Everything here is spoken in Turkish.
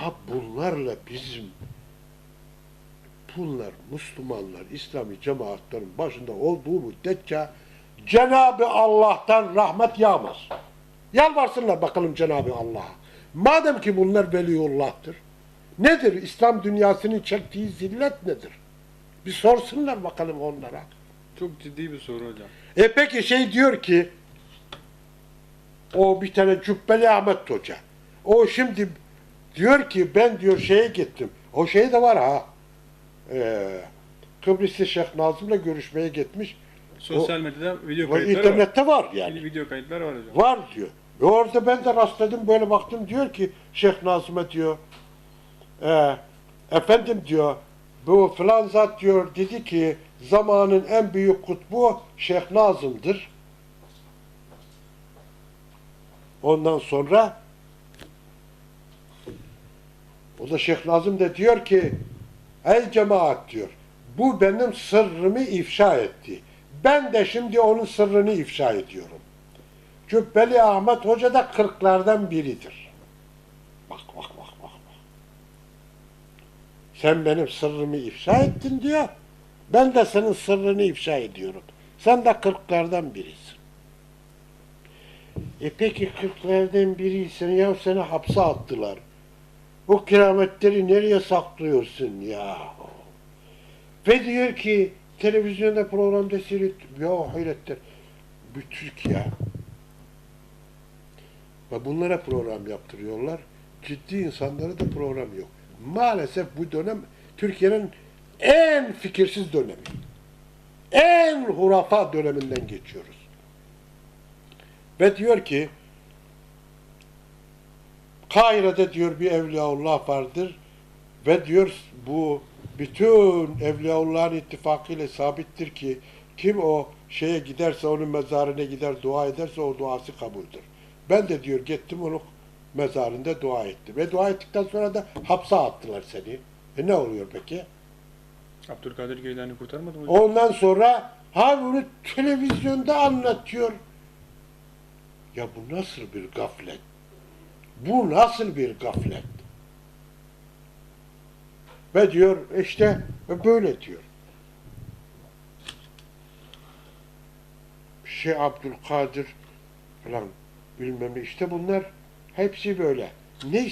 Ha bunlarla bizim bunlar Müslümanlar İslami cemaatlerin başında olduğu müddetçe Cenab-ı Allah'tan rahmet yağmaz. Yalvarsınlar bakalım Cenab-ı Allah'a. Madem ki bunlar veliullah'tır. Nedir? İslam dünyasının çektiği zillet nedir? Bir sorsunlar bakalım onlara. Çok ciddi bir soru hocam. E peki şey diyor ki o bir tane Cübbeli Ahmet Hoca. O şimdi diyor ki ben diyor şeye gittim. O şey de var ha. E, Kıbrıslı Şeyh Nazım'la görüşmeye gitmiş. Sosyal medyada video kayıtları internette var var. yani. Video kayıtları var hocam. Var diyor. Ve orada ben de rastladım böyle baktım diyor ki Şeyh Nazım'a diyor e, efendim diyor bu filan zat diyor dedi ki zamanın en büyük kutbu Şeyh Nazım'dır. Ondan sonra o da Şeyh Nazım da diyor ki ey cemaat diyor bu benim sırrımı ifşa etti. Ben de şimdi onun sırrını ifşa ediyorum. Cübbeli Ahmet Hoca da kırklardan biridir. Bak bak bak bak. bak. Sen benim sırrımı ifşa ettin diyor. Ben de senin sırrını ifşa ediyorum. Sen de kırklardan birisin. E peki kırklardan biriysen ya seni hapse attılar. Bu kerametleri nereye saklıyorsun ya? Ve diyor ki televizyonda programda seyret. Ya hayretler. Bir Türkiye. Ve bunlara program yaptırıyorlar. Ciddi insanlara da program yok. Maalesef bu dönem Türkiye'nin en fikirsiz dönemi. En hurafa döneminden geçiyoruz. Ve diyor ki Kahire'de diyor bir evliyaullah vardır ve diyor bu bütün evliyaullahın ittifakıyla sabittir ki kim o şeye giderse onun mezarına gider dua ederse o duası kabuldür. Ben de diyor gittim onun mezarında dua ettim. Ve dua ettikten sonra da hapse attılar seni. E ne oluyor peki? Abdülkadir Geylani kurtarmadı mı? Ondan sonra ha bunu televizyonda anlatıyor. Ya bu nasıl bir gaflet? Bu nasıl bir gaflet? Ve diyor işte böyle diyor. Şey Abdülkadir falan bilmem ne işte bunlar hepsi böyle. Neyse